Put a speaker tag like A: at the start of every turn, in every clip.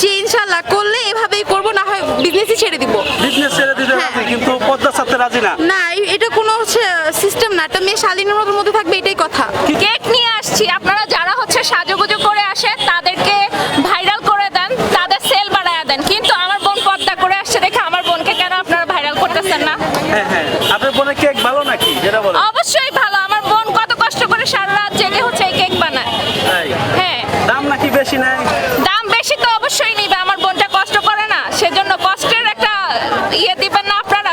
A: জি ইনশাল্লাহ করলে এভাবেই করব না হয় বিজনেসই ছেড়ে দিব।
B: বিজনেস ছেড়ে দিতে
A: হ্যাঁ।
B: রাজি কিন্তু পদ্মা ছাড়তে রাজি না।
A: না এটা কোনো হচ্ছে সিস্টেম না এটা মেয়ে শালীনের মধ্যে থাকবে এটাই কথা।
C: কেক নিয়ে আসছি আপনারা যারা হচ্ছে সাজুগুজু করে আসে তাদেরকে ভাইরাল করে দেন তাদের সেল বাড়ায় দেন কিন্তু আমার বোন পর্দা করে আসছে দেখে আমার বোনকে কেন আপনারা ভাইরাল করতেছেন না
B: হ্যাঁ হ্যাঁ আপনার বোনের কেক ভালো নাকি যেটা বলেন
C: অবশ্যই ভালো আমার বোন কত কষ্ট করে সারা রাত জেগে হচ্ছে এই কেক বানায়
B: তাই
C: হ্যাঁ
B: দাম নাকি বেশি নেয়
C: দাম বেশি তো অবশ্যই নিবে আমার বোনটা কষ্ট করে না সেজন্য কষ্টের একটা ইয়ে দিবেন না আপনারা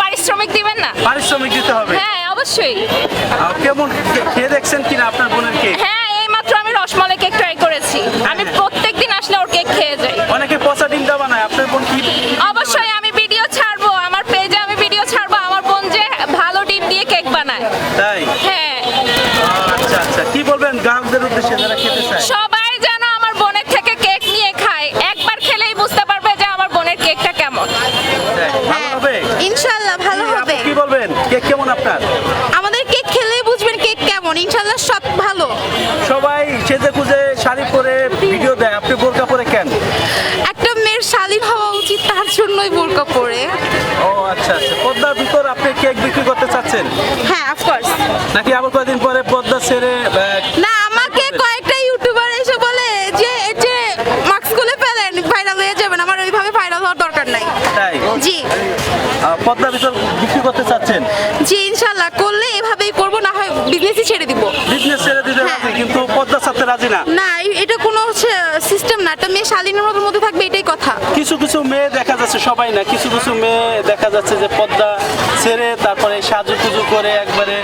C: পারিশ্রমিক দিবেন না।
B: পারিশ্রমিক দিতে হবে?
C: হ্যাঁ অবশ্যই।
B: কেমন খেয়ে দেখছেন কিনা আপনার বোনের কেক?
C: হ্যাঁ এই মাত্র আমি রসমালাই কেক ট্রাই করেছি। আমি প্রত্যেকদিন আসলে ওর কেক খেয়ে যাই।
B: অনেকে পচা ডিমটা বানায় আপনার বোন কি
C: অবশ্যই আমি ভিডিও ছাড়বো আমার পেজে আমি ভিডিও ছাড়বো আমার বোন যে ভালো ডিম দিয়ে কেক বানায়।
B: তাই?
C: হ্যাঁ।
B: আচ্ছা আচ্ছা। কি বলবেন গ্রাহকদের উদ্দেশ্যে যারা খেতে চায়
C: সবাই যেন আমার বোনের থেকে কেক নিয়ে খায় একবার খেলেই বুঝতে পারবে যে আমার বোনের কেকটা কেমন
B: তাই, ভালো হবে
A: ইনশাল্লাহ ভালো
B: আপনি
A: হবে
B: কি বলবেন কেক কেমন আপনার
A: আমাদের কেক খেলেই বুঝবেন কেক কেমন ইনশাল্লাহ সব ভালো
B: সবাই সেজে খুঁজে শাড়ি পরে ভিডিও দেয় আপনি বোরকা পরে কেন
A: একটা মেয়ের শালীন হওয়া উচিত তার জন্যই বোরকা পরে
B: ও আচ্ছা আচ্ছা পদ্মার ভিতর আপনি কেক বিক্রি করতে চাচ্ছেন
A: হ্যাঁ অফকোর্স
B: নাকি আবার কয়েকদিন পরে পদ্মা ছেড়ে
A: না আমাকে কয়েকটা ইউটিউবার এসে বলে যে যে মাস্ক খুলে ফেলেন ভাইরাল হয়ে যাবেন আমার ওইভাবে ভাইরাল হওয়ার দরকার নাই।
B: তাই?
A: জি।
B: আহ, পদ্মার ভিতর বিক্রি করতে চাচ্ছেন?
A: জি ইনশাল্লাহ করলে এভাবেই করব না হয় বিজনেসই ছেড়ে দিব।
B: বিজনেস ছেড়ে দিতে
A: হ্যাঁ।
B: রাজি কিন্তু পদ্মা ছাড়তে রাজি না?
A: না এটা কোনো সিস্টেম না একটা মেয়ে শালীনের মতো মধ্যে থাকবে
B: কিছু কিছু মেয়ে দেখা যাচ্ছে সবাই না কিছু কিছু মেয়ে দেখা যাচ্ছে যে পদ্মা ছেড়ে তারপরে সাজু কুজু করে একবারে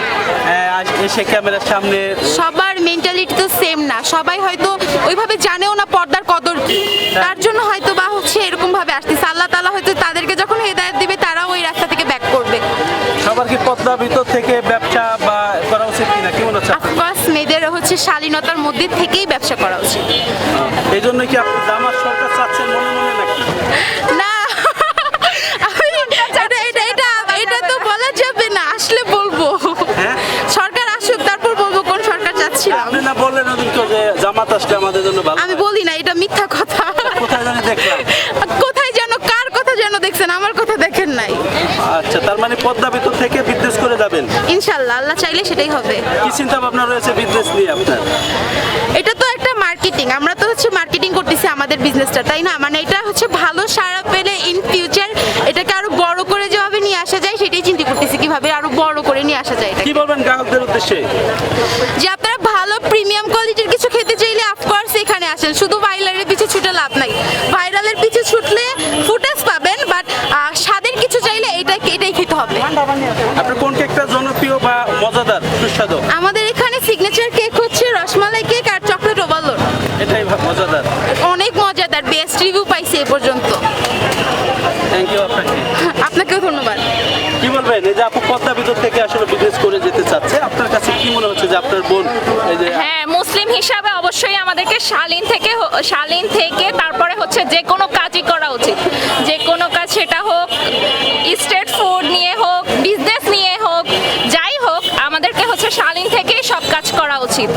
B: এসে ক্যামেরার সামনে
A: সবার মেন্টালিটি তো সেম না। সবাই হয়তো ওইভাবে জানেও না পর্দার কদর কি। তার জন্য হয়তো বা হচ্ছে এরকম ভাবে আসতেছে। আল্লাহ তালা হয়তো তাদেরকে যখন হেদায়ত দিবে তারাও ওই রাস্তা থেকে ব্যাক করবে।
B: সবার কি পদ্মা ভিতর থেকে ব্যবসা বা করা উচিত কিনা? কি মনে হচ্ছে?
A: অফকোর্স মেয়েদের হচ্ছে শালীনতার মধ্যে থেকেই ব্যবসা করা উচিত।
B: এই জন্য কি আপনি জামাত সরকার চাচ্ছেন? মনে মনে
A: না। আমি এটা এটা এটা এটা তো বলা যাবে না আসলে বলব।
B: হ্যাঁ?
A: সরকার আসুক তারপর বলব কোন সরকার চাচ্ছিলাম
B: আপনি না বললেন ওদিনকে যে জামাত আসলে আমাদের জন্য ভালো।
A: আমি বলি না এটা মিথ্যা কথা।
B: কোথায় জানি দেখলাম।
A: কোথায় যেন কার কথা যেন দেখছেন আমার কথা দেখেন নাই।
B: আচ্ছা তার মানে পদ্মা ভিতর থেকে বিদ্যুৎ যাবেন?
A: ইনশাল্লাহ আল্লাহ চাইলে সেটাই হবে।
B: কি চিন্তা ভাবনা রয়েছে বিজনেস নিয়ে আপনার?
A: এটা তো একটা মার্কেটিং আমরা তো হচ্ছে মার্কেটিং করতেছি আমাদের বিজনেসটা তাই না? মানে এটা হচ্ছে ভালো সারা পেলে ইন ফিউচার এটাকে আরও বড় করে যেভাবে নিয়ে আসা যায় সেটাই চিন্তা করতেছি কীভাবে আরও বড় করে নিয়ে আসা যায়
B: কি বলবেন গ্রাহকদের উদ্দেশ্যে?
A: যে আপনারা ভালো প্রিমিয়াম কোয়ালিটির কিছু খেতে চাইলে অফকোর্স এখানে আসেন। শুধু ভাইরালের পিছে ছুটে লাভ নাই। ভাইরালের পিছে ছুটলে ফুটেজ পাবেন বাট স্বাদের কিছু চাইলে এটা খেতে হবে।
B: আপনার কোন কেকটা জনপ্রিয় বা মজাদার সুস্বাদু?
A: আমাদের এখানে সিগনেচার কেক হচ্ছে রসমালাই কেক আর চকলেট ওভারলোড
B: এটাই মজাদার।
A: অনেক মজাদার বেস্ট রিভিউ পাইছে এ পর্যন্ত।
B: থ্যাংক ইউ আপনাকে।
A: আপনাকেও ধন্যবাদ।
B: কি বলবেন? এই যে আপু পদ্মা ভিতর থেকে আসলে বিজনেস করে যেতে চাচ্ছে আপনার কাছে কি মনে হচ্ছে যে আপনার বোন এই যে
C: হ্যাঁ মুসলিম হিসাবে অবশ্যই আমাদেরকে শালীন থেকে শালীন থেকে তারপরে হচ্ছে যে কোনো কাজই করা উচিত। যে কোনো কাজ সেটা হোক শালীন থেকে সব কাজ করা উচিত।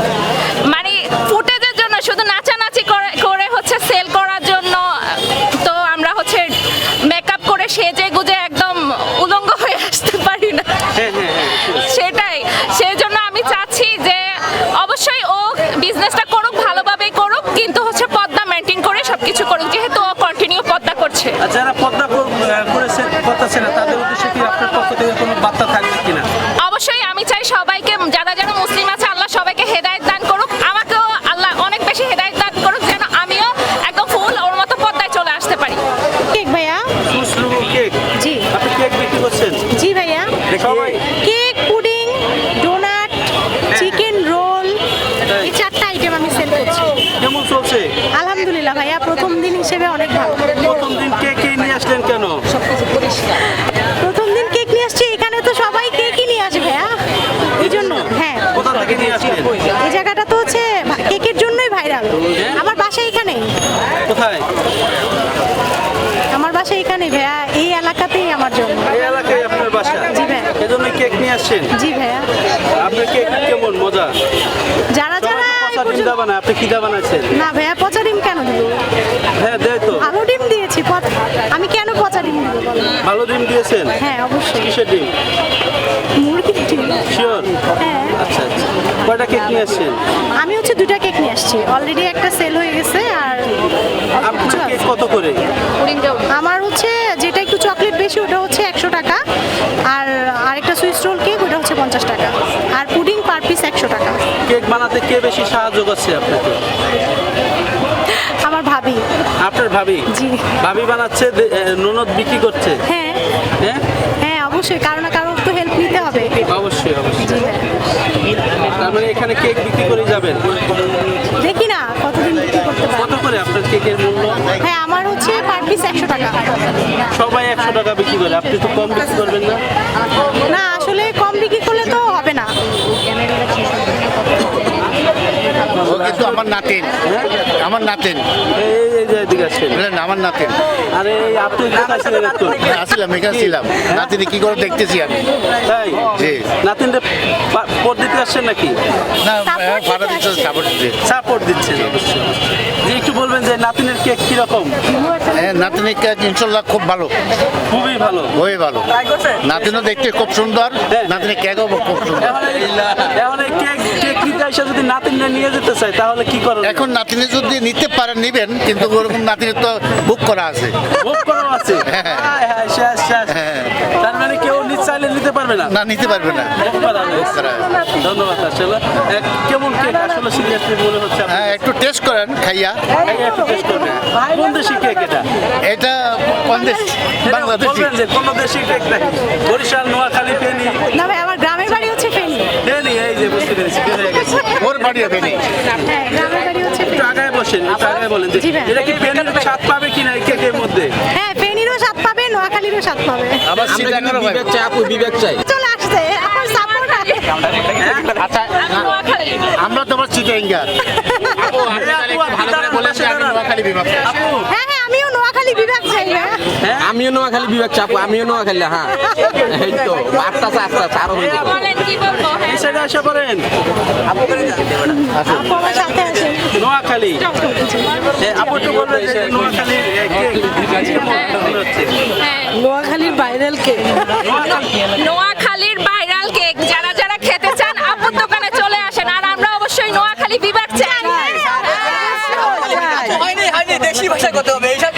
C: আমার
D: বাসা এখানে।
B: কোথায়?
D: আমার বাসা এখানে ভাইয়া। এই এলাকাতেই আমার জন্য
B: এই এলাকায় আপনার বাসা?
D: জি ভাইয়া।
B: এজন্য কেক নিয়ে আসছেন?
D: জি ভাইয়া।
B: আপনার কেক কেমন? মজা?
D: যারা যারা
B: ডিম আপনি কি
D: না ভাইয়া কেন হ্যাঁ ডিম দিয়েছি আমি
B: কেন পচা ডিম ভালো ডিম দিয়েছেন?
D: হ্যাঁ অবশ্যই। মুরগি
B: শিওর
D: হ্যাঁ।
B: আচ্ছা আচ্ছা। কয়টা কেক নিয়ে আসছেন?
D: আমি হচ্ছে দুটা কেক নিয়ে আসছি। অলরেডি একটা সেল হয়ে গেছে আর অল্প
B: আপনার কেক কত করে?
D: আমার হচ্ছে যেটা একটু চকলেট বেশি ওটা হচ্ছে একশো টাকা। আর আরেকটা সুইস রোল কেক ওটা হচ্ছে পঞ্চাশ টাকা। আর পুডিং পার পিস একশো টাকা।
B: কেক বানাতে কে বেশি সাহায্য করছে আপনাকে?
D: আমার ভাবি।
B: আপনার ভাবি?
D: জি।
B: ভাবি বানাচ্ছে ননদ বিক্রি করছে?
D: হ্যাঁ।
B: হ্যাঁ?
D: হ্যাঁ অবশ্যই। কারও না কারও তো হেল্প নিতে হবে
B: অবশ্যই অবশ্যই
D: জি হ্যাঁ
B: তার মানে এখানে কেক বিক্রি করে যাবেন
D: দেখি না কতদিন বিক্রি করতে পারি
B: কত করে আপনার কেকের মূল্য?
D: হ্যাঁ আমার হচ্ছে পার পিস একশো টাকা।
B: সবাই একশো টাকা বিক্রি করে আপনি তো কম বিক্রি করবেন না?
D: না আসলে কম বিক্রি করলে তো হবে না।
E: কিন্তু আমার নাতিন। আমার নাতিন।
B: এই এই যে এদিকে আসেন
E: বুঝলেন আমার নাতিন।
B: আরে আপনি
E: এখানে ছিলাম নাতিনি কি করে দেখতেছি আমি? জি।
B: নাতিনটা দিতে আসছেন নাকি?
E: না ভাড়া দিচ্ছে সাপোর্ট দিচ্ছে।
B: সাপোর্ট দিচ্ছেন অবশ্যই। একটু বলবেন যে নাতিনের কেক কীরকম?
E: হ্যাঁ নাতিনি কেক ইনশাল্লাহ খুব ভালো।
B: খুবই ভালো।
E: খুবই ভালো। নাতিনও দেখতে খুব সুন্দর নাতিনি কেকও খুব সুন্দর।
B: এখন কেক কেক নিতে এসে যদি নাতিনটা নিয়ে যেতে চাই তাহলে কি করেন
E: এখন নাতিনি যদি নিতে পারেন নিবেন কিন্তু ওরকম নাতিনি তো বুক করা আছে।
B: বুক করা আছে?
E: হ্যাঁ।
B: হায় হায়, শেষ, শেষ। নিতে পারবে না?
E: না নিতে পারবে না।
B: ধন্যবাদ আসলে। কেমন কেক আসলে সিরিয়াসলি মনে হচ্ছে
E: হ্যাঁ একটু টেস্ট করেন খাইয়া।
B: একটু taste করবেন। কোন দেশি কেক এটা?
E: এটা বাংলাদেশ
B: এটা
E: বাংলাদেশি।
B: যে কোন দেশি কেক নাকি? বরিশাল নোয়াখালী ফেনী।
D: না ভাই আমার গ্রামের বাড়ি হচ্ছে ফেনী।
B: ফেনী এই যে বুঝতে পেরেছি হয়ে গেছে।
E: ওর বাড়ি হবে নি
D: হ্যাঁ গ্রামের বাড়ি হচ্ছে
B: একটু
D: ফেনী।
B: আগায় বসেন একটু আগায় বলেন যে এটা কি ফেনীর স্বাদ পাবে কিনা এই কেকের মধ্যে?
D: হ্যাঁ নোয়াখালীরও স্বাদ পাবে।
E: আবার
F: বিবেক চাই আপু বিবেক চাই।
D: চলে আসছে আমার সাপোর্ট আছে।
E: আচ্ছা আমরা তোমার চিটাইঙ্গার আপু আপনি ভালো করে বলেছেন আমি নোয়াখালী বিভাগ
B: আপু
D: হ্যাঁ হ্যাঁ আমিও নোয়াখালী বিভাগ চাই হ্যাঁ
F: আমিও নোয়াখালী বিবেক চাই আপু আমিও নোয়াখালী হ্যাঁ। এই তো আস্তে আস্তে আরও হইব
C: বলেন কি বলব হ্যাঁ।
D: সাথে আছে
B: নোয়াখালী। আপু একটু বলবেন নোয়াখালী কেক
C: হ্যাঁ।
D: নোয়াখালীর ভাইরাল কে?
C: নোয়াখালীর ভাইরাল কেক যারা যারা খেতে চান আপুর দোকানে চলে আসেন। আর আমরা অবশ্যই নোয়াখালী বিভাগ চাই।
G: দেশি ভাষা করতে হবে। এইসব